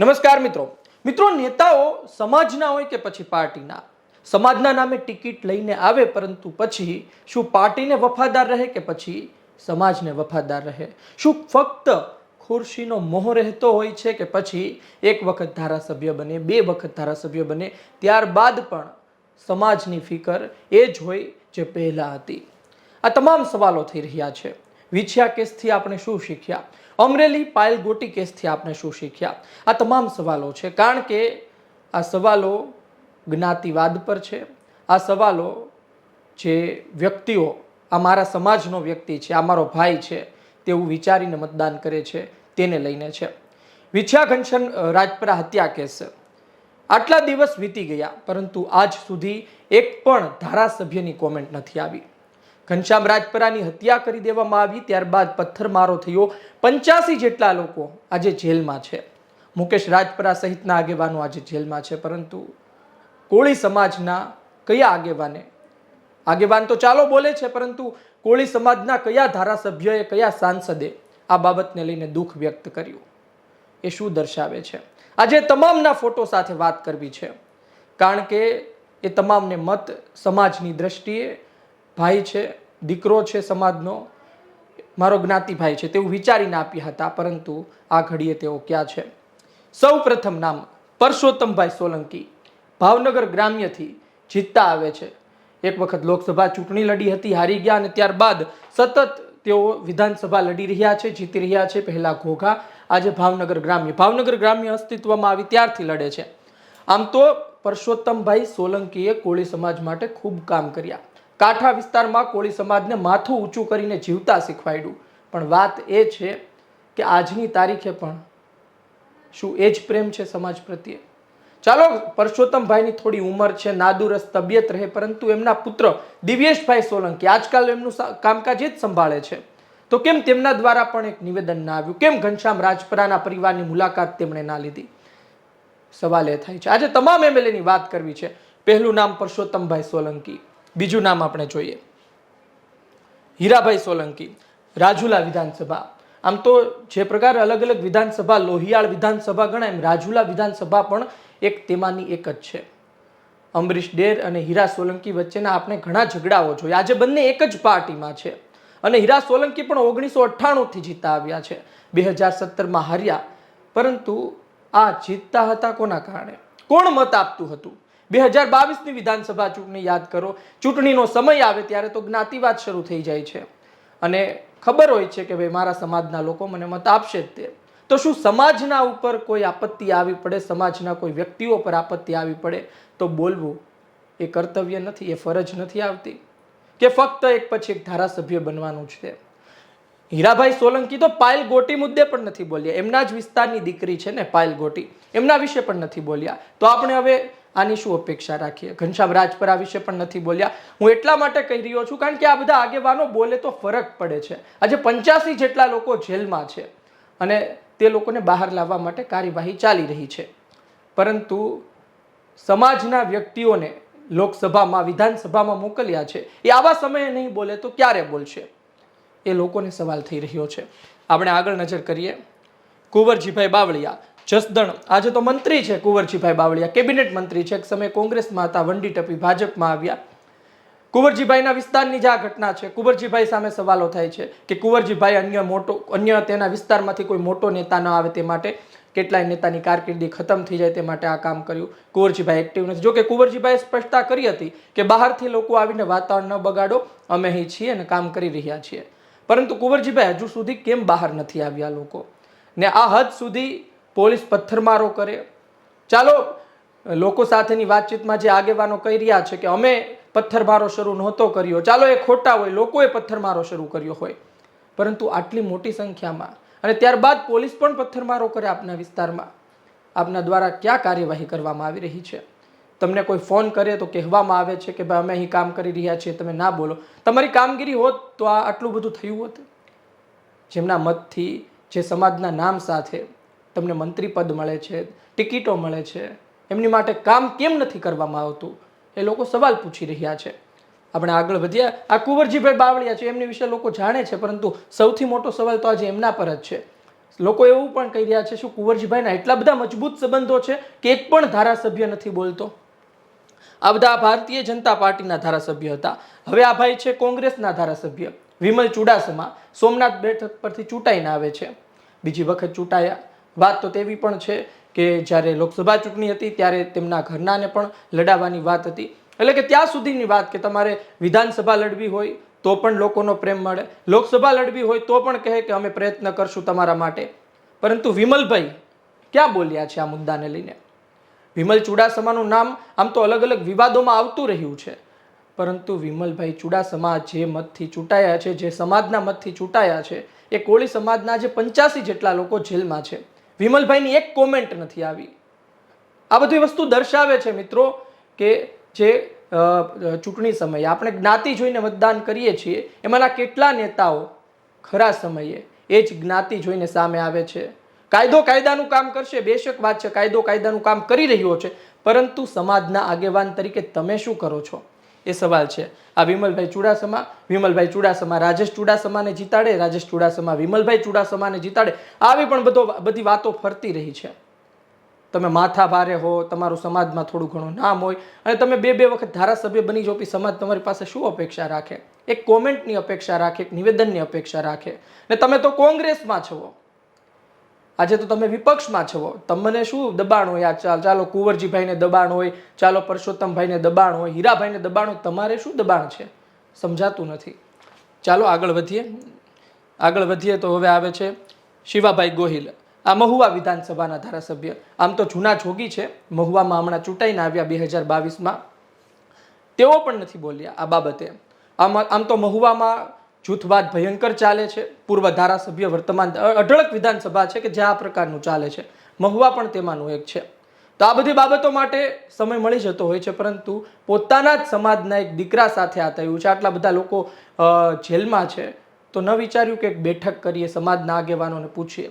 નમસ્કાર મિત્રો. મિત્રો, નેતાઓ સમાજના હોય કે પછી પાર્ટીના? સમાજના નામે ટિકિટ લઈને આવે, પરંતુ પછી શું પાર્ટીને વફાદાર રહે કે પછી સમાજને વફાદાર રહે? શું ફક્ત ખુરશીનો મોહ રહેતો હોય છે કે પછી એક વખત ધારાસભ્ય બને, બે વખત ધારાસભ્ય બને, ત્યારબાદ પણ સમાજની ફિકર એ જ હોય જે પહેલાં હતી? આ તમામ સવાલો થઈ રહ્યા છે. વિછ્યા કેસથી આપણે શું શીખ્યા? અમરેલી પાયલ ગોટી કેસથી આપણે શું શીખ્યા? આ તમામ સવાલો છે. કારણ કે આ સવાલો જ્ઞાતિવાદ પર છે. આ સવાલો જે વ્યક્તિઓ, આ મારા સમાજનો વ્યક્તિ છે, આ મારો ભાઈ છે તેવું વિચારીને મતદાન કરે છે, તેને લઈને છે. વિછ્યા ઘનશ્યામ રાજપરા હત્યા કેસ. આટલા દિવસ વીતી ગયા, પરંતુ આજ સુધી એક પણ ધારાસભ્યની કોમેન્ટ નથી આવી. ઘનશ્યામ રાજપરાની હત્યા કરી દેવામાં આવી, ત્યારબાદ પથ્થરમારો થયો. પંચ્યાસી જેટલા લોકો આજે જેલમાં છે. મુકેશ રાજપરા સહિતના આગેવાનો આજે જેલમાં છે, પરંતુ કોળી સમાજના કયા આગેવાને? આગેવાન તો ચાલો બોલે છે, પરંતુ કોળી સમાજના કયા ધારાસભ્યએ, કયા સાંસદે આ બાબતને લઈને દુઃખ વ્યક્ત કર્યું? એ શું દર્શાવે છે? આજે તમામના ફોટો સાથે વાત કરવી છે, કારણ કે એ તમામને મત સમાજની દ્રષ્ટિએ ભાઈ છે, દીકરો છે સમાજનો, મારો જ્ઞાતિભાઈ છે, તેવું વિચારીને આપ્યા હતા, પરંતુ આ ઘડીએ તેઓ ક્યાં છે? સૌ પ્રથમ નામ પરસોત્તમભાઈ સોલંકી ભાવનગર ગ્રામ્યથી જીતતા આવે છે. એક વખત લોકસભા ચૂંટણી લડી હતી, હારી ગયા અને ત્યારબાદ સતત તેઓ વિધાનસભા લડી રહ્યા છે, જીતી રહ્યા છે, પહેલાં ઘોઘા, આજે ભાવનગર ગ્રામ્ય. ભાવનગર ગ્રામ્ય અસ્તિત્વમાં આવી ત્યારથી લડે છે. આમ તો પરસોત્તમભાઈ સોલંકીએ કોળી સમાજ માટે ખૂબ કામ કર્યા. કાંઠા વિસ્તારમાં કોળી સમાજને માથું ઊંચું કરીને જીવતા શીખવાડ્યું. પણ વાત એ છે કે આજની તારીખે પણ શું એ જ પ્રેમ છે સમાજ પ્રત્યે? ચાલો, પરસોત્તમભાઈની થોડી ઉંમર છે, નાદુરસ્ત તબિયત રહે, પરંતુ એમના પુત્ર દિવ્યેશભાઈ સોલંકી આજકાલ એમનું કામકાજ જ સંભાળે છે. તો કેમ તેમના દ્વારા પણ એક નિવેદન ના આવ્યું? કેમ ઘનશ્યામ રાજપરાના પરિવારની મુલાકાત તેમણે ના લીધી? સવાલ એ થાય છે. આજે તમામ એમએલએની વાત કરવી છે. પહેલું નામ પરસોત્તમભાઈ સોલંકી. બીજું નામ આપણે જોઈએ. હીરાભાઈ સોલંકી, રાજુલા વિધાનસભા. આમ તો જે પ્રકારે અલગ અલગ વિધાનસભા, લોહિયાળ વિધાનસભા ગણાય, એમ રાજુલા વિધાનસભા પણ એક તેમાંની એક જ છે. અમરીશ ડેર અને હીરા સોલંકી વચ્ચેના આપણે ઘણા ઝઘડાઓ જોઈએ આજે બંને એક જ પાર્ટીમાં છે. અને હીરા સોલંકી પણ ઓગણીસો અઠ્ઠાણુંથી જીતતા આવ્યા છે. બે હજાર સત્તરમાં હાર્યા. પરંતુ આ જીતતા હતા કોના કારણે? કોણ મત આપતું હતું? બે હજાર બાવીસની વિધાનસભા ચૂંટણી યાદ કરો. ચૂંટણીનો સમય આવે ત્યારે તો જ્ઞાતિવાદ શરૂ થઈ જાય છે. અને ખબર હોય છે કે ભાઈ મારા સમાજના લોકો મને મત આપશે જ તે. તો શું સમાજના ઉપર કોઈ આપત્તિ આવી પડે? સમાજના કોઈ વ્યક્તિઓ પર આપત્તિ આવી પડે? તો બોલવું એ કર્તવ્ય નથી, એ ફરજ નથી આવતી. કે ફક્ત એક પછી એક ધારાસભ્ય બનવાનું છે. હીરાભાઈ સોલંકી તો પાયલ ગોટી મુદ્દે પણ નથી બોલ્યા. એમના જ વિસ્તારની દીકરી છે ને પાયલ ગોટી. એમના વિશે પણ નથી બોલ્યા. તો આપણે હવે આની શું અપેક્ષા રાખીએ? ઘનશ્યામ રાજપરા વિશે પણ નથી બોલ્યા. હું એટલા માટે કહી રહ્યો છું કારણ કે આ બધા આગેવાનો બોલે તો ફરક પડે છે. આજે પંચ્યાસી જેટલા લોકો જેલમાં છે અને તે લોકોને બહાર લાવવા માટે કાર્યવાહી ચાલી રહી છે. પરંતુ સમાજના વ્યક્તિઓને લોકસભામાં, વિધાનસભામાં મોકલ્યા છે. એ આવા સમયે નહીં બોલે તો ક્યારે બોલશે? એ લોકોને સવાલ થઈ રહ્યો છે. આપણે આગળ નજર કરીએ. કુંવરજીભાઈ બાવળિયા જસદણ. આજે તો મંત્રી છે કુંવરજીભાઈ બાવળિયા, કેબિનેટ મંત્રી છે. એક સમયે કોંગ્રેસમાં હતા, વંડી ટપી ભાજપમાં આવ્યા. કુંવરજીભાઈના વિસ્તારની જે આ ઘટના છે. કુંવરજીભાઈ સામે સવાલો થાય છે કે કુંવરજીભાઈ અન્ય મોટો, અન્ય તેના વિસ્તારમાંથી કોઈ મોટો નેતા ન આવે તે માટે કેટલાય નેતાની કારકિર્દી ખતમ થઈ જાય તે માટે આ કામ કર્યું. કુંવરજીભાઈ એક્ટિવ નથી. જો કે કુંવરજીભાઈએ સ્પષ્ટતા કરી હતી કે બહારથી લોકો આવીને વાતાવરણ ન બગાડો, અમે અહીં છીએ અને કામ કરી રહ્યા છીએ. પરંતુ કુંવરજીભાઈ હજુ સુધી કેમ બહાર નથી આવ્યા લોકો? ને આ હદ સુધી પોલીસ પથ્થરમારો કરે ચાલો, લોકો સાથેની વાતચીતમાં જે આગેવાનો કહી રહ્યા છે કે અમે પથ્થરમારો શરૂ નહોતો કર્યો. ચાલો, એ ખોટા હોય, લોકોએ પથ્થરમારો શરૂ કર્યો હોય. પરંતુ આટલી મોટી સંખ્યામાં અને ત્યારબાદ પોલીસ પણ પથ્થરમારો કરે આપના વિસ્તારમાં. આપના દ્વારા ક્યાં કાર્યવાહી કરવામાં આવી રહી છે? તમને કોઈ ફોન કરે તો કહેવામાં આવે છે કે ભાઈ, અમે અહીં કામ કરી રહ્યા છીએ, તમે ના બોલો. તમારી કામગીરી હોત તો આ આટલું બધું થયું હોત. જેમના મતથી, જે સમાજના નામ સાથે તમને મંત્રી પદ મળે છે, ટિકિટો મળે છે, એમની માટે કામ કેમ નથી કરવામાં આવતું? એ લોકો સવાલ પૂછી રહ્યા છે. આપણે આગળ વધ્યા આ કુંવરજીભાઈ બાવળિયા છે, એમની વિશે લોકો જાણે છે, પરંતુ સૌથી મોટો સવાલ તો આજે એમના પર જ છે. લોકો એવું પણ કહી રહ્યા છે, શું કુંવરજીભાઈના એટલા બધા મજબૂત સંબંધો છે કે એક પણ ધારાસભ્ય નથી બોલતો? આ બધા ભારતીય જનતા પાર્ટીના ધારાસભ્ય હતા. હવે આ ભાઈ છે કોંગ્રેસના ધારાસભ્ય. વિમલ ચુડાસમા સોમનાથ બેઠક પરથી ચૂંટાઈને આવે છે. બીજી વખત ચૂંટાયા. વાત તો તેવી પણ છે કે જ્યારે લોકસભા ચૂંટણી હતી ત્યારે તેમના ઘરનાને પણ લડાવવાની વાત હતી. એટલે કે ત્યાં સુધીની વાત કે તમારે વિધાનસભા લડવી હોય તો પણ લોકોનો પ્રેમ મળે. લોકસભા લડવી હોય તો પણ કહે કે અમે પ્રયત્ન કરશું તમારા માટે. પરંતુ વિમલભાઈ ક્યાં બોલ્યા છે આ મુદ્દાને લઈને? વિમલ ચુડાસમાનું નામ આમ તો અલગ અલગ વિવાદોમાં આવતું રહ્યું છે. પરંતુ વિમલભાઈ ચુડાસમા જે મતથી ચૂંટાયા છે, જે સમાજના મતથી ચૂંટાયા છે, એ કોળી સમાજના જે પંચ્યાસી જેટલા લોકો જેલમાં છે. વિમલભાઈની એક કોમેન્ટ નથી આવી. આ બધી વસ્તુ દર્શાવે છે મિત્રો કે જે ચૂંટણી સમયે આપણે જ્ઞાતિ જોઈને મતદાન કરીએ છીએ, એમાંના કેટલા નેતાઓ ખરા સમયે એ જ જ્ઞાતિ જોઈને સામે આવે છે. કાયદો કાયદાનું કામ કરશે, બેશક વાત છે, કાયદો કાયદાનું કામ કરી રહ્યો છે, પરંતુ સમાજના આગેવાન તરીકે તમે શું કરો છો? એ સવાલ છે. આ વિમલભાઈ ચુડાસમા વિમલભાઈ ચુડાસમા રાજેશ ચુડાસમાને જીતાડે, રાજેશ ચુડાસમા, વિમલભાઈ ચુડાસમાને જીતાડે. આવી પણ બધો બધી વાતો ફરતી રહી છે. તમે માથા ભારે હો, તમારું સમાજમાં થોડું ઘણું નામ હોય, અને તમે બે બે વખત ધારાસભ્ય બની પછી સમાજ તમારી પાસે શું અપેક્ષા રાખે? એક કોમેન્ટની અપેક્ષા રાખે, એક નિવેદનની અપેક્ષા રાખે. ને તમે તો કોંગ્રેસમાં છો. આજે તો તમે વિપક્ષમાં છો. તમને શું દબાણ હોય? આ ચાલ, ચાલો કુંવરજીભાઈને દબાણ હોય, ચાલો પરસોત્તમભાઈને દબાણ હોય, હીરાભાઈને દબાણ હોય, તમારે શું દબાણ છે? સમજાતું નથી. ચાલો આગળ વધીએ. આગળ વધીએ તો હવે આવે છે શિવાભાઈ ગોહિલ, આ મહુવા વિધાનસભાના ધારાસભ્ય. આમ તો જૂના જોગી છે. મહુવામાં હમણાં ચૂંટાઈને આવ્યા બે હજાર બાવીસમાં. તેઓ પણ નથી બોલ્યા આ બાબતે. આમ આમ તો મહુવામાં જૂથવાદ ભયંકર ચાલે છે. પૂર્વ ધારાસભ્ય વર્તમાન અઢળક વિધાનસભા છે કે જે આ પ્રકારનું ચાલે છે. મહુવા પણ તેમાંનું એક છે. તો આ બધી બાબતો માટે સમય મળી જતો હોય છે, પરંતુ પોતાના જ સમાજના એક દીકરા સાથે આ થયું છે. આટલા બધા લોકો જેલમાં છે. તો ન વિચાર્યું કે એક બેઠક કરીએ, સમાજના આગેવાનોને પૂછીએ.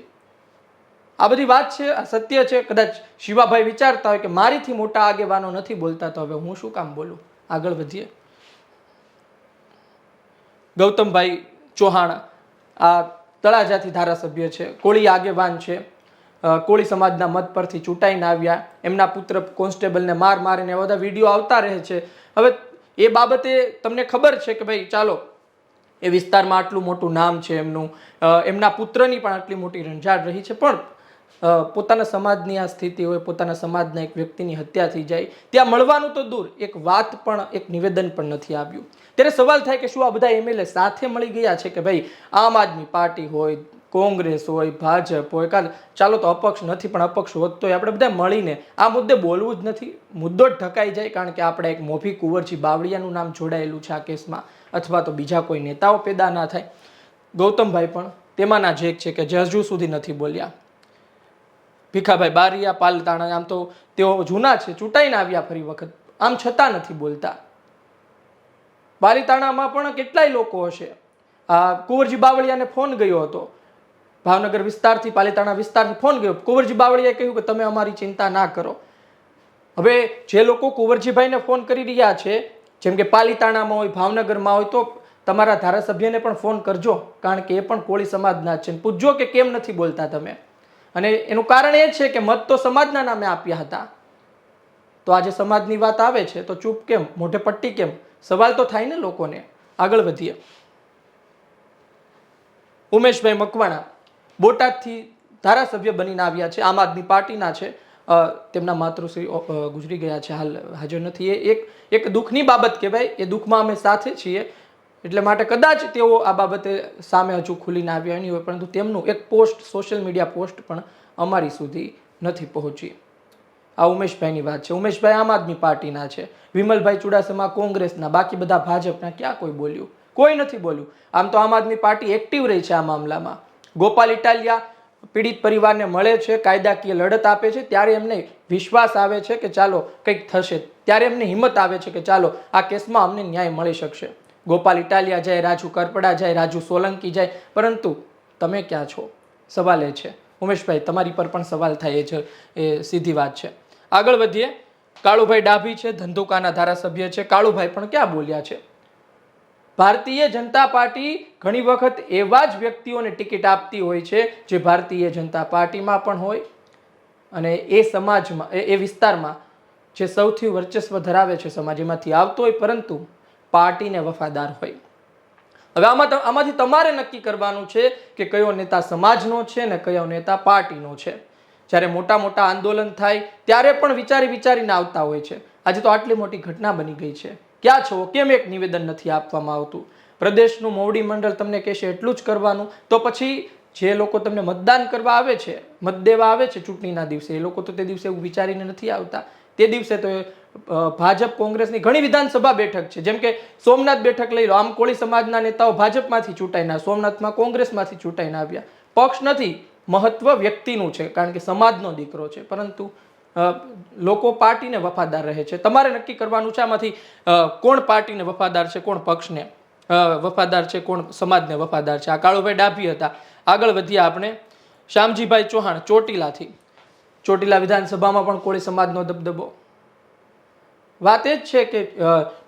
આ બધી વાત છે, આ સત્ય છે. કદાચ શિવાભાઈ વિચારતા હોય કે મારીથી મોટા આગેવાનો નથી બોલતા, તો હવે હું શું કામ બોલું? આગળ વધીએ. ગૌતમભાઈ ચૌહાણ આ તળાજાથી ધારાસભ્ય છે, કોળી આગેવાન છે કોળી સમાજના મત પરથી ચૂંટાઈને આવ્યા, એમના પુત્ર કોન્સ્ટેબલને માર મારીને એવા બધા વીડિયો આવતા રહે છે. હવે એ બાબતે તમને ખબર છે કે ભાઈ ચાલો, એ વિસ્તારમાં આટલું મોટું નામ છે એમનું એમના પુત્રની પણ આટલી મોટી રંજાડ રહી છે, પણ પોતાના સમાજની આ સ્થિતિ હોય, પોતાના સમાજના એક વ્યક્તિની હત્યા થઈ જાય, ત્યાં મળવાનું તો દૂર, એક વાત પણ, એક નિવેદન પણ નથી આવ્યું. ત્યારે સવાલ થાય કે શું આ બધા એમએલએ સાથે મળી ગયા છે કે ભાઈ, આમ આદમી પાર્ટી હોય, કોંગ્રેસ હોય, ભાજપ હોય, કાલ ચાલો તો અપક્ષ નથી, પણ અપક્ષ હોત તોય આપણે બધા મળીને આ મુદ્દે બોલવું જ નથી. મુદ્દો જ ઢકાઈ જાય, કારણ કે આપણે એક મોભી કુંવરજી બાવળિયાનું નામ જોડાયેલું છે આ કેસમાં, અથવા તો બીજા કોઈ નેતાઓ પેદા ના થાય. ગૌતમભાઈ પણ તેમાંના જે એક છે કે જે હજુ સુધી નથી બોલ્યા. ભીખાભાઈ બારિયા, પાલતાણા, આમ તો તેઓ જૂના છે, ચૂંટાઈને આવ્યા ફરી વખત. આમ છતાં નથી બોલતા. પાલીતાણામાં પણ કેટલાય લોકો હશે. આ કુંવરજી બાવળિયાને ફોન ગયો હતો. ભાવનગર વિસ્તારથી, પાલીતાણા વિસ્તારથી ફોન ગયો. કુંવરજી બાવળિયાએ કહ્યું કે તમે અમારી ચિંતા ના કરો. હવે જે લોકો કુંવરજીભાઈને ફોન કરી રહ્યા છે, જેમ કે પાલીતાણામાં હોય, ભાવનગરમાં હોય, તો તમારા ધારાસભ્યને પણ ફોન કરજો. કારણ કે એ પણ કોળી સમાજના છે. પૂછજો કે કેમ નથી બોલતા તમે. અને એનું કારણ એ છે કે મત તો સમાજના નામે આપ્યા હતા. તો આજે સમાજની વાત આવે છે, તો ચૂપ કેમ? મોઢે પટ્ટી કેમ? સવાલ તો થાય ને લોકોને. આગળ વધીએ. ઉમેશભાઈ મકવાણા બોટાદથી ધારાસભ્ય બનીને આવ્યા છે, આમ આદમી પાર્ટીના છે. તેમના માતૃશ્રી ગુજરી ગયા છે, હાલ હાજર નથી. એ એક એક દુઃખની બાબત કહેવાય. એ દુઃખમાં અમે સાથે છીએ. એટલે માટે કદાચ તેઓ આ બાબતે સામે હજુ ખુલીને આવ્યા નહીં હોય, પરંતુ તેમનું એક પોસ્ટ સોશિયલ મીડિયા પોસ્ટ પણ અમારી સુધી નથી પહોંચી. આ ઉમેશભાઈની વાત છે. ઉમેશભાઈ આમ આદમી પાર્ટીના છે. વિમલભાઈ ચુડાસમા કોંગ્રેસના, બાકી બધા ભાજપના ક્યાં કોઈ બોલ્યું? કોઈ નથી બોલ્યું. આમ તો આમ આદમી પાર્ટી એક્ટિવ રહી છે આ મામલામાં. ગોપાલ ઇટાલિયા પીડિત પરિવારને મળે છે, કાયદાકીય લડત આપે છે, ત્યારે એમને વિશ્વાસ આવે છે કે ચાલો કંઈક થશે. ત્યારે એમને હિંમત આવે છે કે ચાલો આ કેસમાં અમને ન્યાય મળી શકશે. ગોપાલ ઇટાલિયા જાય, રાજુ કરપડા જાય, રાજુ સોલંકી જાય. પરંતુ તમે ક્યાં છો? સવાલ એ છે. ઉમેશભાઈ, તમારી પર પણ સવાલ થાય એ છે એ સીધી વાત છે. આગળ વધીએ. કાળુભાઈ ડાભી છે, ધંધુકાના ધારાસભ્ય છે. કાળુભાઈ પણ ક્યાં બોલ્યા છે? ભારતીય જનતા પાર્ટી ઘણી વખત એવા જ વ્યક્તિઓને ટિકિટ આપતી હોય છે, જે ભારતીય જનતા પાર્ટીમાં પણ હોય અને એ સમાજમાં, એ વિસ્તારમાં જે સૌથી વર્ચસ્વ ધરાવે છે સમાજ એમાંથી આવતો હોય. પરંતુ પાર્ટીને વફાદાર હોય. હવે આમાં આમાંથી તમારે નક્કી કરવાનું છે કે કયો નેતા સમાજનો છે ને કયો નેતા પાર્ટીનો છે. જ્યારે મોટા મોટા આંદોલન થાય, ત્યારે પણ વિચારી વિચારીને આવતા હોય છે. આજે તો આટલી મોટી ઘટના બની ગઈ છે. ક્યાં છો? કેમ એક નિવેદન નથી આપવામાં આવતું? પ્રદેશનું મોવડી મંડળ તમને કહેશે એટલું જ કરવાનું. તો પછી જે લોકો તમને મતદાન કરવા આવે છે મત દેવા આવે છે ચૂંટણીના દિવસે, એ લોકો તો તે દિવસે એવું વિચારીને નથી આવતા. તે દિવસે તો ભાજપ કોંગ્રેસની ઘણી વિધાનસભા બેઠક છે. જેમ કે સોમનાથ બેઠક લઈ લો, આમ કોળી સમાજના નેતાઓ ભાજપમાંથી ચૂંટાઈને સોમનાથમાં કોંગ્રેસમાંથી ચૂંટાઈને આવ્યા. પક્ષ નથી, મહત્વ વ્યક્તિનું છે, કારણ કે સમાજનો દીકરો છે. પરંતુ લોકો પાર્ટીને વફાદાર રહે છે. તમારે નક્કી કરવાનું છે આમાંથી કોણ પાર્ટીને વફાદાર છે, કોણ પક્ષને વફાદાર છે, કોણ સમાજને વફાદાર છે? આ કાળુભાઈ ડાભી હતા. આગળ વધ્યા આપણે. શ્યામજીભાઈ ચૌહાણ ચોટીલાથી. ચોટીલા વિધાનસભામાં પણ કોળી સમાજનો દબદબો. વાત એ જ છે કે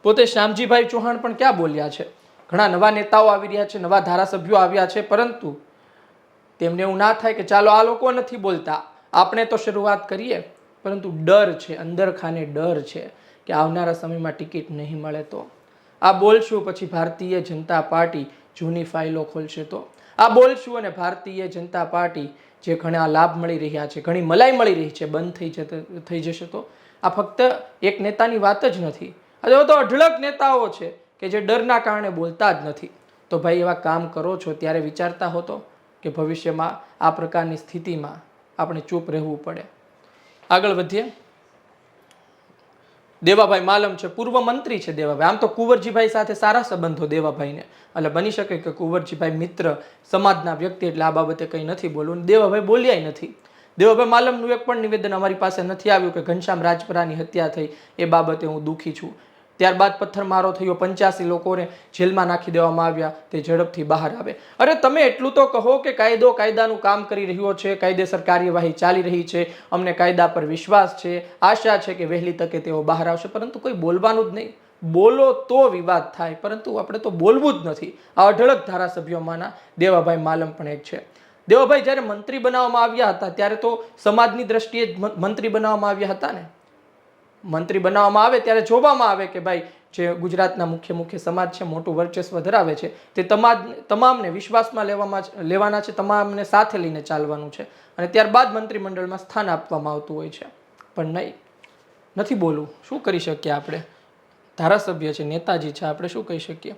પોતે શ્યામજીભાઈ ચૌહાણ પણ ક્યાં બોલ્યા છે? ઘણા નવા નેતાઓ આવી રહ્યા છે, નવા ધારાસભ્યો આવ્યા છે, પરંતુ તેમને એવું ના થાય કે ચાલો આ લોકો નથી બોલતા. આપણે તો શરૂઆત કરીએ, પરંતુ ડર છે, અંદર ખાને ડર છે કે આવનારા સમયમાં ટિકિટ નહીં મળે તો. આ બોલશું, પછી ભારતીય જનતા પાર્ટી જૂની ફાઇલો ખોલશે તો. આ બોલશું અને ભારતીય જનતા પાર્ટી જે ઘણા લાભ મળી રહ્યા છે, ઘણી મલાઈ મળી રહી છે, બંધ થઈ જશે થઈ જશે તો. આ ફક્ત એક નેતાની વાત જ નથી. આ તો અઢળક નેતાઓ છે કે જે ડરના કારણે બોલતા જ નથી. તો ભાઈ એવા કામ કરો છો ત્યારે વિચારતા હોતો કે ભવિષ્યમાં આ પ્રકારની સ્થિતિમાં આપણે ચૂપ રહેવું પડે. આગળ વધીએ. દેવાભાઈ માલમ છે, પૂર્વ મંત્રી છે દેવાભાઈ. આમ તો કુંવરજીભાઈ સાથે સારા સંબંધો દેવાભાઈને. એટલે બની શકે કે કુંવરજીભાઈ મિત્ર સમાજના વ્યક્તિ એટલે આ બાબતે કંઈ નથી બોલવું. દેવાભાઈ બોલ્યાય નથી. દેવાભાઈ માલમનું એક પણ નિવેદન અમારી પાસે નથી આવ્યું કે ઘનશ્યામ રાજપરાની હત્યા થઈ. એ બાબતે હું દુઃખી છું. ત્યારબાદ પથ્થરમારો થયો, પંચ્યાસી લોકોને જેલમાં નાખી દેવામાં આવ્યા, તે ઝડપથી બહાર આવે. અરે તમે એટલું તો કહો કે કાયદો કાયદાનું કામ કરી રહ્યો છે, કાયદેસર કાર્યવાહી ચાલી રહી છે, અમને કાયદા પર વિશ્વાસ છે, આશા છે કે વહેલી તકે તેઓ બહાર આવશે, પરંતુ કોઈ બોલવાનું જ નહીં. બોલો તો વિવાદ થાય, પરંતુ આપણે તો બોલવું જ નથી. આ અઢળક ધારાસભ્યોમાંના દેવાભાઈ માલમ પણ એક છે. દેવાભાઈ, જ્યારે મંત્રી બનાવવામાં આવ્યા હતા, ત્યારે તો સમાજની દ્રષ્ટિએ મંત્રી બનાવવામાં આવ્યા હતા ને? મંત્રી બનાવવામાં આવે ત્યારે જોવામાં આવે કે ભાઈ, જે ગુજરાતના મુખ્ય મુખ્ય સમાજ છે, મોટું વર્ચસ્વ ધરાવે છે, તે તમામ તમામને વિશ્વાસમાં લેવામાં લેવાના છે, તમામને સાથે લઈને ચાલવાનું છે અને ત્યારબાદ મંત્રીમંડળમાં સ્થાન આપવામાં આવતું હોય છે. પણ નહીં, નથી બોલવું. શું કરી શકીએ આપણે? ધારાસભ્ય છે, નેતાજી છે, આપણે શું કહી શકીએ?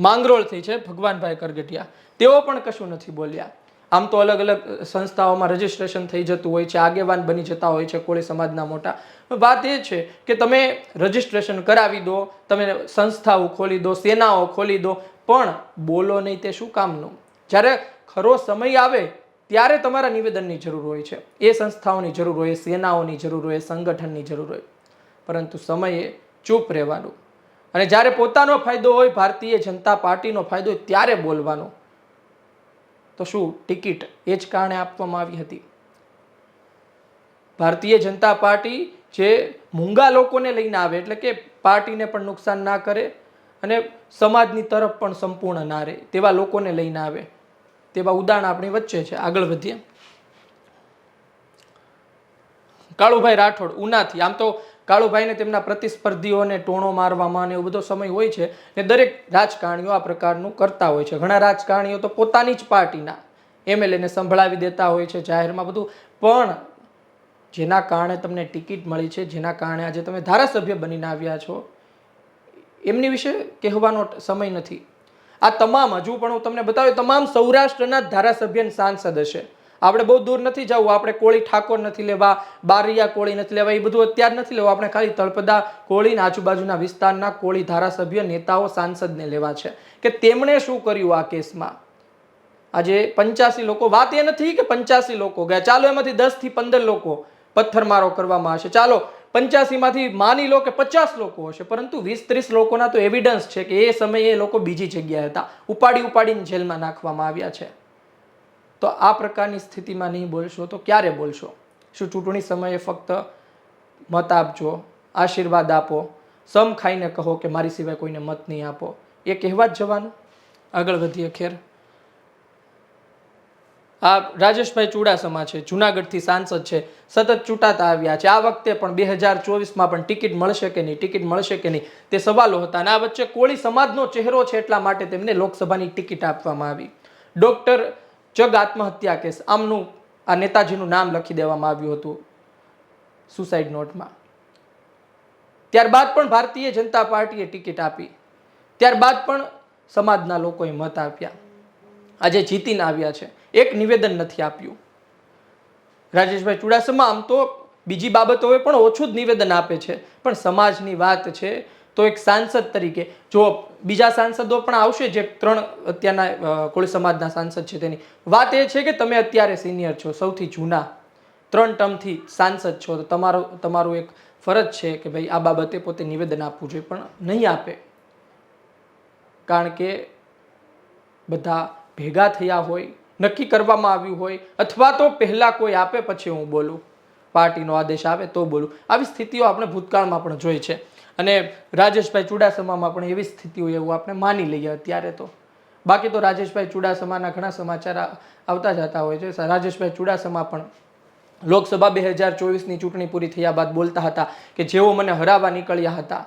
માંગરોળથી છે, ભગવાનભાઈ કરગટિયા. તેઓ પણ કશું નથી બોલ્યા. આમ તો અલગ અલગ સંસ્થાઓમાં રજીસ્ટ્રેશન થઈ જતું હોય છે, આગેવાન બની જતા હોય છે કોળી સમાજના મોટા. વાત એ છે કે તમે રજિસ્ટ્રેશન કરાવી દો, તમે સંસ્થાઓ ખોલી દો, સેનાઓ ખોલી દો, પણ બોલો નહીં તે શું કામનું? જ્યારે ખરો સમય આવે ત્યારે તમારા નિવેદનની જરૂર હોય છે. એ સંસ્થાઓની જરૂર હોય સેનાઓની જરૂર હોય સંગઠનની જરૂર હોય. પરંતુ સમયે ચૂપ રહેવાનું. અને જ્યારે પોતાનો ફાયદો હોય, ભારતીય જનતા પાર્ટીનો ફાયદો હોય, ત્યારે બોલવાનું. તો શું? ટિકિટ. એ જ કારણે આપવામાં આવી હતી. ભારતીય જનતા પાર્ટી જે મૂંગા લોકોને લઈને આવે, એટલે કે પાર્ટીને પણ નુકસાન ના કરે અને સમાજની તરફ પણ સંપૂર્ણ ના રહે, તેવા લોકોને લઈને આવે. તેવા ઉદાહરણ આપણી વચ્ચે છે. આગળ વધીએ. કાળુભાઈ રાઠોડ, ઉનાથી. આમ તો કાળુભાઈને તેમના પ્રતિસ્પર્ધીઓને ટોણો મારવામાં ને એવો બધો સમય હોય છે ને દરેક રાજકારણીઓ આ પ્રકારનું કરતા હોય છે. ઘણા રાજકારણીઓ તો પોતાની જ પાર્ટીના એમએલએને સંભળાવી દેતા હોય છે જાહેરમાં બધું. પણ જેના કારણે તમને ટિકિટ મળી છે, જેના કારણે આજે તમે ધારાસભ્ય બનીને આવ્યા છો, એમની વિશે કહેવાનો સમય નથી. આ તમામ, હજુ પણ હું તમને બતાવ્યું તમામ સૌરાષ્ટ્રના ધારાસભ્ય સાંસદ હશે. આપણે બહુ દૂર નથી જવું, આપણે કોળી ઠાકોર નથી લેવા, બારિયા કોળી નથી લેવા, એ બધું અત્યાર નથી લેવું. આપણે ખાલી તળપદા કોળીના આજુબાજુના વિસ્તારના કોળી ધારાસભ્ય, નેતાઓ, સાંસદને લેવા છે. કે તેમણે શું કર્યું આ કેસમાં? આજે પંચ્યાસી લોકો, વાત એ નથી કે પંચ્યાસી લોકો ગયા. ચાલો એમાંથી દસથી પંદર લોકો પથ્થરમારો કરવામાં આવશે. ચાલો પંચ્યાસીમાંથી માની લો કે પચાસ લોકો હશે, પરંતુ વીસ ત્રીસ લોકોના તો એવિડન્સ છે કે એ સમયે એ લોકો બીજી જગ્યાએ હતા. ઉપાડી ઉપાડીને જેલમાં નાખવામાં આવ્યા છે. તો આ પ્રકારની સ્થિતિમાં નહીં બોલશો તો ક્યારે બોલશો? શું ચૂંટણી સમયે ફક્ત મત આપજો, આશીર્વાદ આપો, સમ ખાઈને કહો કે મારી સિવાય કોઈને મત નહીં આપો? એ કહેવા જ જવાનું. આગળ વધીએ ખેર. આ રાજેશભાઈ ચુડાસમા છે, જુનાગઢથી સાંસદ છે, સતત ચૂંટાતા આવ્યા છે. આ વખતે પણ બે હજાર ચોવીસમાં પણ ટિકિટ મળશે કે નહીં, ટિકિટ મળશે કે નહીં, તે સવાલો હતા અને આ વચ્ચે કોળી સમાજનો ચહેરો છે એટલા માટે તેમને લોકસભાની ટિકિટ આપવામાં આવી. ડોક્ટર જગ આત્મહત્યા કેસ આમનું આ નેતાજીનું નામ લખી દેવામાં આવ્યું હતું સુસાઇડ નોટમાં. ત્યારબાદ પણ ભારતીય જનતા પાર્ટીએ ટિકિટ આપી. ત્યારબાદ પણ સમાજના લોકોએ મત આપ્યા. આજે જીતીને આવ્યા છે. એક નિવેદન નથી આપ્યું. રાજેશભાઈ ચુડાસમા, આમ તો બીજી બાબતોએ પણ ઓછું જ નિવેદન આપે છે. પણ સમાજની વાત છે તો એક સાંસદ તરીકે, જો બીજા સાંસદો પણ આવશે, જે ત્રણ અત્યારના કોળી સમાજના સાંસદ છે તેની, વાત એ છે કે તમે અત્યારે સિનિયર છો, સૌથી જૂના, ત્રણ ટર્મથી સાંસદ છો, તો તમારો, તમારું એક ફરજ છે કે ભાઈ આ બાબતે પોતે નિવેદન આપવું જોઈએ, પણ નહીં આપે. કારણ કે બધા ભેગા થયા હોય, નક્કી કરવામાં આવ્યું હોય, અથવા તો પહેલાં કોઈ આપે, પછી હું બોલું. પાર્ટીનો આદેશ આવે તો બોલું. આવી સ્થિતિઓ આપણે ભૂતકાળમાં પણ જોઈ છે. અને રાજેશભાઈ ચુડાસમામાં પણ એવી સ્થિતિ હોય એવું આપણે માની લઈએ અત્યારે તો. બાકી તો રાજેશભાઈ ચુડાસમાના ઘણા સમાચાર આવતા જતા હોય છે. રાજેશભાઈ ચુડાસમા પણ લોકસભા બે હજાર ચોવીસની ચૂંટણી પૂરી થયા બાદ બોલતા હતા કે જેઓ મને હરાવવા નીકળ્યા હતા,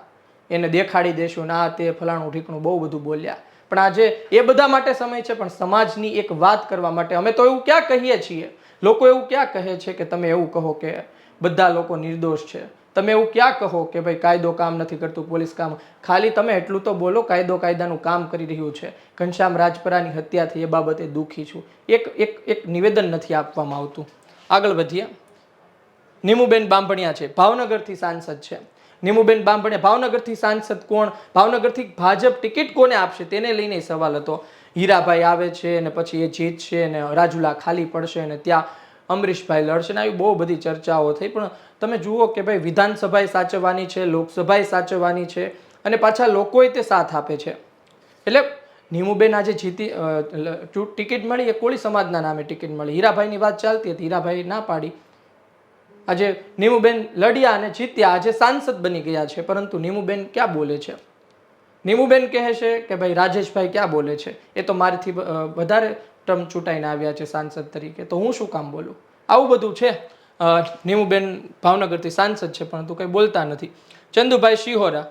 એને દેખાડી દેશું ના તે ફલાણું ઠીકણું બહુ બધું બોલ્યા. પણ આજે એ બધા માટે સમય છે, પણ સમાજની એક વાત કરવા માટે અમે તો એવું ક્યાં કહીએ છીએ? લોકો એવું ક્યાં કહે છે કે તમે એવું કહો કે બધા લોકો નિર્દોષ છે? તમે એવું ક્યાં કહો કે ભાઈ કાયદો કામ નથી કરતું, પોલીસ કામ? ખાલી તમે એટલું તો બોલો, કાયદો કાયદાનું કામ કરી રહ્યું છે. ઘનશ્યામ રાજપરાની હત્યા એ બાબતે દુઃખી છું. એક એક એક નિવેદન નથી આપવામાં આવતું. આગળ વધીએ. નીમુબેન બાંભણિયા છે, ભાવનગરથી સાંસદ છે. નીમુબેન બાંભણિયા, ભાવનગરથી સાંસદ કોણ? ભાવનગરથી ભાજપ ટિકિટ કોને આપશે? તેને લઈને સવાલ હતો. હીરાભાઈ આવે છે અને પછી એ જીતશે અને રાજુલા ખાલી પડશે અને ત્યાં અમરીશભાઈ લડશે આવી બહુ બધી ચર્ચાઓ થઈ. પણ તમે જુઓ કે ભાઈ વિધાનસભાએ સાચવવાની છે, લોકસભાએ સાચવવાની છે અને પાછા લોકોએ તે સાથ આપે છે. એટલે નીમુબેન આજે જીતી ટિકિટ મળી એ કોળી સમાજના નામે ટિકિટ મળી. હીરાભાઈની વાત ચાલતી હતી, હીરાભાઈ ના પાડી. આજે નીમુબેન લડ્યા અને જીત્યા. આજે સાંસદ બની ગયા છે, પરંતુ નીમુબેન ક્યાં બોલે છે? નીમુબેન કહે છે કે ભાઈ, રાજેશભાઈ ક્યાં બોલે છે? એ તો મારીથી વધારે ટર્મ ચૂંટાઈને આવ્યા છે સાંસદ તરીકે. તો હું શું કામ બોલું? આવું બધું છે? નીમુબેન ભાવનગરથી સાંસદ છે પરંતુ કંઈ બોલતા નથી. ચંદુભાઈ શિહોરા.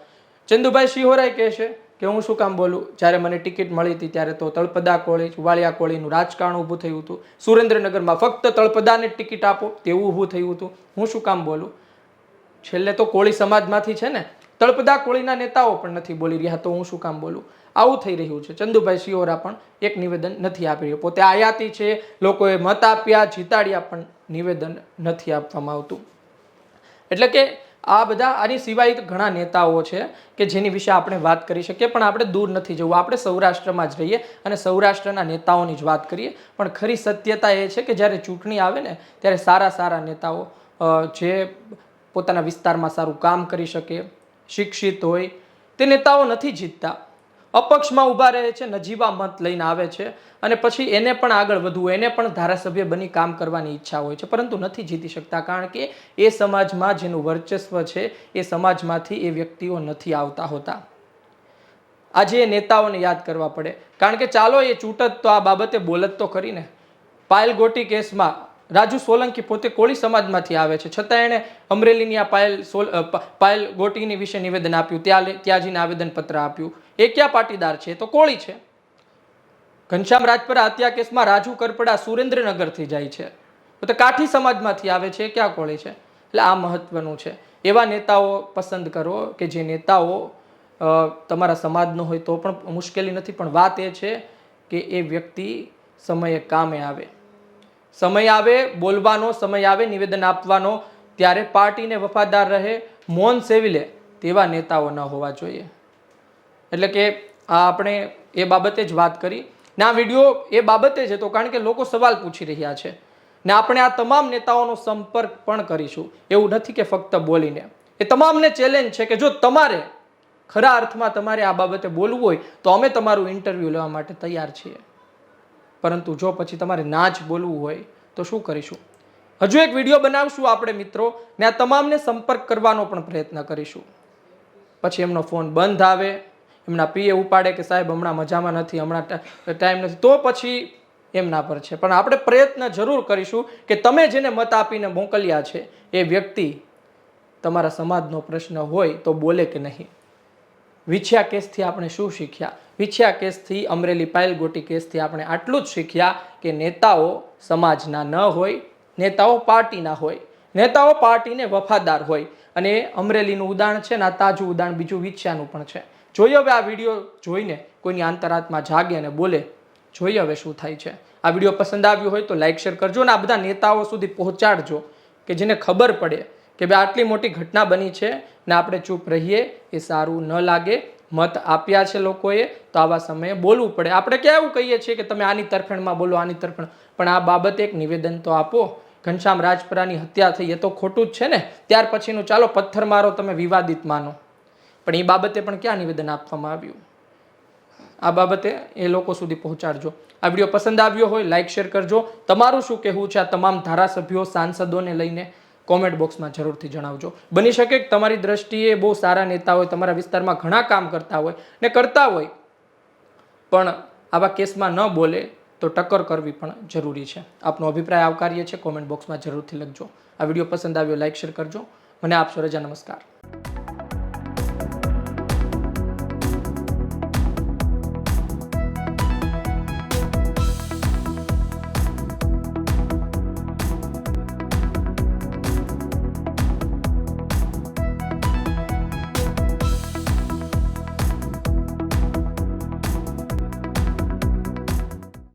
ચંદુભાઈ શિહોરાએ કહે છે કે હું શું કામ બોલું? જ્યારે મને ટિકિટ મળી હતી ત્યારે તો તળપદા કોળી વાળિયા કોળીનું રાજકારણ ઊભું થયું હતું. સુરેન્દ્રનગરમાં ફક્ત તળપદાને ટિકિટ આપો, તેવું ઊભું થયું હતું. હું શું કામ બોલું? છેલ્લે તો કોળી સમાજમાંથી છે ને તળપદા કોળીના નેતાઓ પણ નથી બોલી રહ્યા, તો હું શું કામ બોલું? આવું થઈ રહ્યું છે. ચંદુભાઈ શિયોરા પણ એક નિવેદન નથી આપી રહ્યો. પોતે આયાતી છે, લોકોએ મત આપ્યા, જીતાડ્યા, પણ નિવેદન નથી આપવામાં આવતું. એટલે કે આ બધા આની સિવાય ઘણા નેતાઓ છે કે જેની વિશે આપણે વાત કરી શકીએ, પણ આપણે દૂર નથી જવું. આપણે સૌરાષ્ટ્રમાં જ રહીએ અને સૌરાષ્ટ્રના નેતાઓની જ વાત કરીએ. પણ ખરી સત્યતા એ છે કે જ્યારે ચૂંટણી આવે ને, ત્યારે સારા સારા નેતાઓ જે પોતાના વિસ્તારમાં સારું કામ કરી શકે શિક્ષિત હોય, તે નેતાઓ નથી જીતતા. અપક્ષમાં ઊભા રહે છે, નજીવા મત લઈને આવે છે અને પછી એને પણ આગળ વધવું એને પણ ધારાસભ્ય બની કામ કરવાની ઈચ્છા હોય છે, પરંતુ નથી જીતી શકતા, કારણ કે એ સમાજમાં જેનું વર્ચસ્વ છે, એ સમાજમાંથી એ વ્યક્તિઓ નથી આવતા હોતા. આજે એ નેતાઓને યાદ કરવા પડે. કારણ કે ચાલો એ ચૂંટત તો આ બાબતે બોલત તો કરીને પાયલ ગોટી કેસમાં રાજુ સોલંકી પોતે કોળી સમાજમાંથી આવે છે. છતાં એણે અમરેલીની આ પાયલ સોલ પાયલ ગોટીની વિશે નિવેદન આપ્યું. ત્યાં લે- આવેદનપત્ર આપ્યું. એ ક્યાં પાટીદાર છે? તો કોળી છે. ઘનશ્યામ રાજપરા હત્યા કેસમાં રાજુ કરપડા સુરેન્દ્રનગરથી જાય છે. તો કાઠી સમાજમાંથી આવે છે. ક્યાં કોળી છે? એટલે આ મહત્વનું છે. એવા નેતાઓ પસંદ કરો કે જે નેતાઓ તમારા સમાજનો હોય તો પણ મુશ્કેલી નથી. પણ વાત એ છે કે એ વ્યક્તિ સમયે કામે આવે. સમય આવે, બોલવાનો સમય આવે, નિવેદન આપવાનો, ત્યારે પાર્ટીને વફાદાર રહે, મૌન સેવી લે તેવા નેતાઓ ન હોવા જોઈએ. એટલે કે આ આપણે એ બાબતે જ વાત કરી. ને આ વીડિયો એ બાબતે જ હતો, કારણ કે લોકો સવાલ પૂછી રહ્યા છે. ને આપણે આ તમામ નેતાઓનો સંપર્ક પણ કરીશું. એવું નથી કે ફક્ત બોલીને. એ તમામને ચેલેન્જ છે કે જો તમારે ખરા અર્થમાં તમારે આ બાબતે બોલવું હોય, તો અમે તમારું ઇન્ટરવ્યૂ લેવા માટે તૈયાર છીએ. પરંતુ જો પછી તમારે ના જ બોલવું હોય, તો શું કરીશું? હજુ એક વીડિયો બનાવશું આપણે મિત્રો. ને આ તમામને સંપર્ક કરવાનો પણ પ્રયત્ન કરીશું. પછી એમનો ફોન બંધ આવે. એમના પીએ ઉપાડે કે સાહેબ, હમણાં મજામાં નથી, હમણાં ટાઈમ નથી. તો પછી એમના પર છે. પણ આપણે પ્રયત્ન જરૂર કરીશું કે તમે જેને મત આપીને મોકલ્યા છે, એ વ્યક્તિ તમારા સમાજનો પ્રશ્ન હોય તો બોલે કે નહીં. વિછ્યા કેસથી આપણે શું શીખ્યા? વિછ્યા કેસથી અમરેલી પાયલ ગોટી કેસથી આપણે આટલું જ શીખ્યા કે નેતાઓ સમાજના ન હોય, નેતાઓ પાર્ટીના હોય, નેતાઓ પાર્ટીને વફાદાર હોય. અને અમરેલીનું ઉદાહરણ છે ને આ તાજું ઉદાહરણ બીજું વિછ્યાનું પણ છે. જોઈએ હવે આ વીડિયો જોઈને કોઈની આંતરાત્મા જાગે અને બોલે. જોઈએ હવે શું થાય છે. આ વીડિયો પસંદ આવ્યો હોય તો લાઇક શેર કરજો અને આ બધા નેતાઓ સુધી પહોંચાડજો કે જેને ખબર પડે કે ભાઈ આટલી મોટી ઘટના બની છે ને આપણે ચૂપ રહીએ, એ સારું ન લાગે. મત આપ્યા છે લોકોએ, તો આવા સમયે બોલવું પડે. આપણે ક્યાં એવું કહીએ છીએ કે તમે આની તરફેણમાં બોલો, આની તરફેણ. પણ આ બાબતે એક નિવેદન તો આપો. ઘનશ્યામ રાજપરાની હત્યા થઈ એ તો ખોટું જ છે ને. ત્યાર પછીનું ચાલો પથ્થર મારો, તમે વિવાદિત માનો. પણ એ બાબતે પણ ક્યાં નિવેદન આપવામાં આવ્યું? આ બાબતે એ લોકો સુધી પહોંચાડજો. આ વીડિયો પસંદ આવ્યો હોય લાઇક શેર કરજો. તમારું શું કહેવું છે આ તમામ ધારાસભ્યો, સાંસદોને લઈને? કોમેન્ટ બોક્સમાં જરૂરથી જણાવજો. બની શકે કે તમારી દ્રષ્ટિએ બહુ સારા નેતા હોય, તમારા વિસ્તારમાં ઘણા કામ કરતા હોય ને કરતા હોય, પણ આવા કેસમાં ન બોલે તો ટક્કર કરવી પણ જરૂરી છે. આપનો અભિપ્રાય આવકારીએ છીએ, કોમેન્ટ બોક્સમાં જરૂરથી લખજો. આ વીડિયો પસંદ આવ્યો લાઇક શેર કરજો. મને આપશો રજા નમસ્કાર.